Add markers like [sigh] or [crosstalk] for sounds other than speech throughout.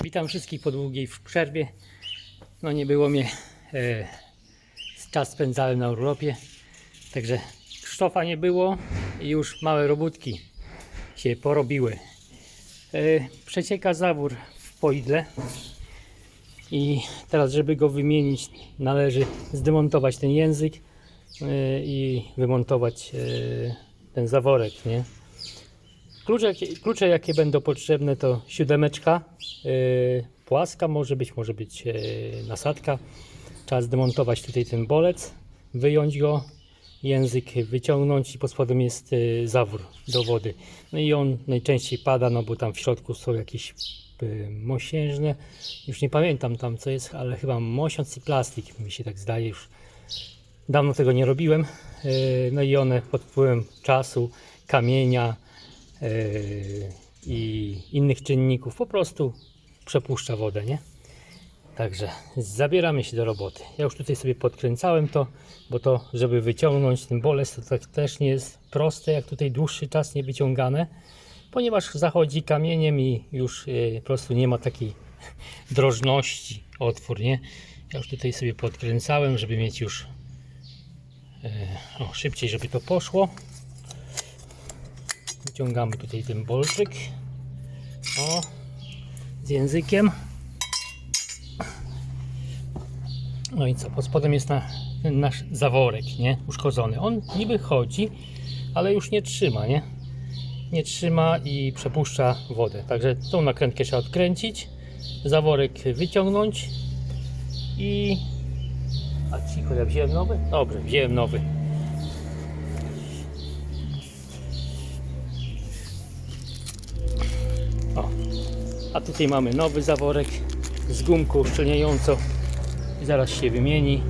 Witam wszystkich po długiej przerwie. No nie było mnie. E, czas spędzałem na urlopie. Także Krzysztofa nie było i już małe robótki się porobiły. E, przecieka zawór w poidle. I teraz, żeby go wymienić, należy zdemontować ten język e, i wymontować e, ten zaworek, nie? Klucze, klucze jakie będą potrzebne to siódemeczka, yy, płaska może być, może być yy, nasadka. Trzeba zdemontować tutaj ten bolec, wyjąć go, język wyciągnąć i pod spodem jest yy, zawór do wody. No i on najczęściej pada, no bo tam w środku są jakieś yy, mosiężne, już nie pamiętam tam co jest, ale chyba mosiąc i plastik, mi się tak zdaje już. Dawno tego nie robiłem, yy, no i one pod wpływem czasu, kamienia, i innych czynników po prostu przepuszcza wodę, nie? Także zabieramy się do roboty. Ja już tutaj sobie podkręcałem to, bo to, żeby wyciągnąć ten bolec, to tak też nie jest proste, jak tutaj dłuższy czas nie wyciągane, ponieważ zachodzi kamieniem i już yy, po prostu nie ma takiej [laughs] drożności otwór, nie? Ja już tutaj sobie podkręcałem, żeby mieć już yy, o, szybciej, żeby to poszło. Wyciągamy tutaj ten bolczyk. O, z językiem. No i co? Pod spodem jest na, ten nasz zaworek, nie? Uszkodzony. On niby chodzi, ale już nie trzyma, nie? Nie trzyma i przepuszcza wodę. Także tą nakrętkę trzeba odkręcić, zaworek wyciągnąć i. A cicho, ja wziąłem nowy? Dobrze, wziąłem nowy. A tutaj mamy nowy zaworek z gumką uszczelniającą i zaraz się wymieni.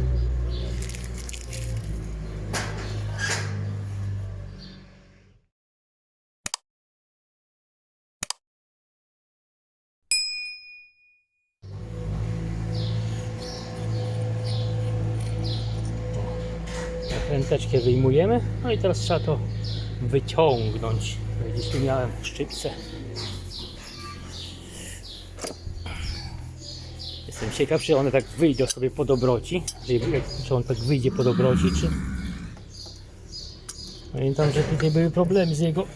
Nakręteczkę wyjmujemy, no i teraz trzeba to wyciągnąć. Gdzieś tu miałem szczypce. Jestem ciekaw, czy one tak wyjdą sobie po dobroci. Czy, on tak wyjdzie po dobroci, czy... Pamiętam, że tutaj były problemy z jego...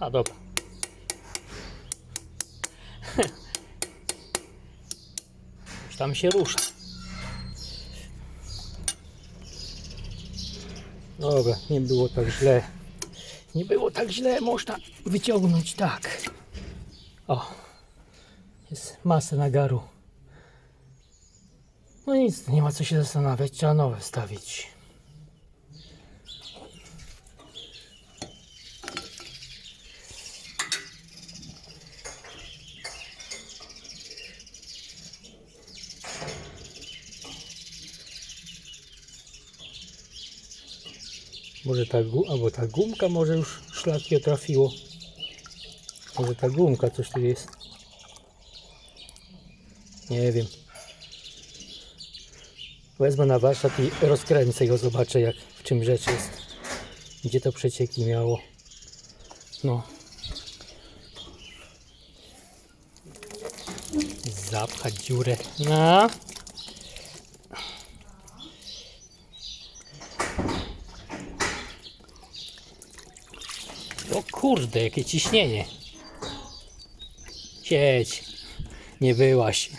A dobra. [laughs] Już tam się rusza. Dobra, nie było tak źle. Nie było tak źle, można wyciągnąć tak. O, jest masa nagaru. No nic, nie ma co się zastanawiać, trzeba nowe wstawić. Może ta, albo ta gumka może już szlaki trafiło. Może ta gumka coś tu jest. Nie wiem. Wezmę na warsztat i rozkręcę go, zobaczę jak w czym rzecz jest. Gdzie to przecieki miało. No. Zapchać dziurę. No. O kurde, jakie ciśnienie. Siedź. Nie byłaś.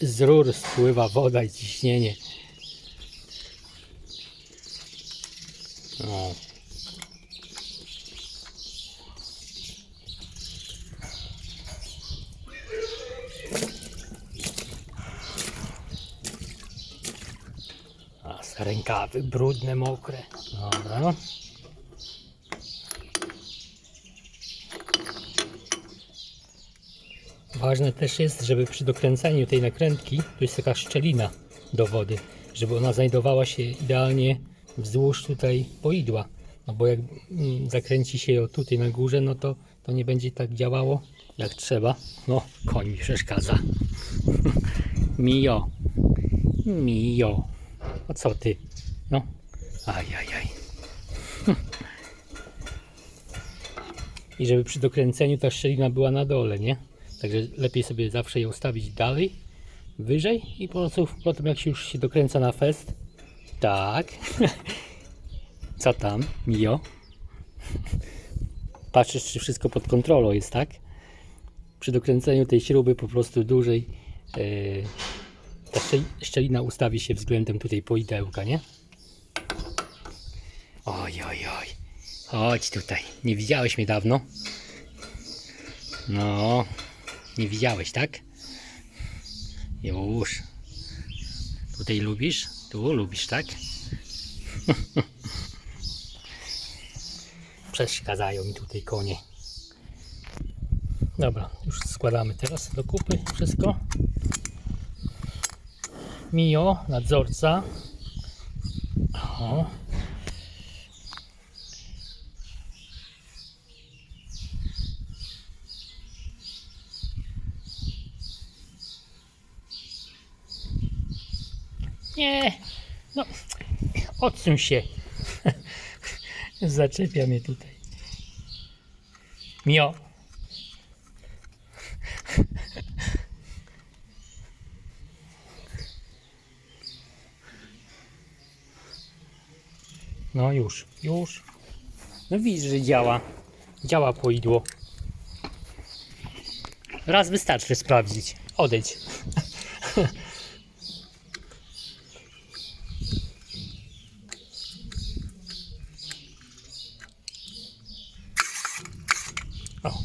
Z rur spływa woda i ciśnienie. Rękawy brudne, mokre. Dobra. Ważne też jest, żeby przy dokręcaniu tej nakrętki, tu jest taka szczelina do wody, żeby ona znajdowała się idealnie wzdłuż tutaj poidła. No bo jak mm, zakręci się ją tutaj na górze, no to, to nie będzie tak działało jak trzeba. No, koń mi przeszkadza. [laughs] Mio. Mio. O co ty? No. Ajajaj. I żeby przy dokręceniu ta szczelina była na dole, nie? Także lepiej sobie zawsze ją stawić dalej, wyżej i po prostu potem jak się już się dokręca na fest. Tak. [laughs] Co tam, Mio? [laughs] Patrzysz, czy wszystko pod kontrolą jest, tak? Przy dokręceniu tej śruby po prostu dłużej yy, ta szczel- szczelina ustawi się względem tutaj poidełka, nie? Oj, oj, oj. Chodź tutaj. Nie widziałeś mnie dawno? No, nie widziałeś, tak? Już. Tutaj lubisz? Tu lubisz, tak? [laughs] Przeszkadzają mi tutaj konie. Dobra, już składamy teraz do kupy wszystko. Mio, nadzorca. O. Nie, no, odsuń się. [laughs] Zaczepia mnie tutaj. Mio. No już, już. No widzisz, że działa. Działa poidło. Raz wystarczy sprawdzić. Odejdź. [laughs] O.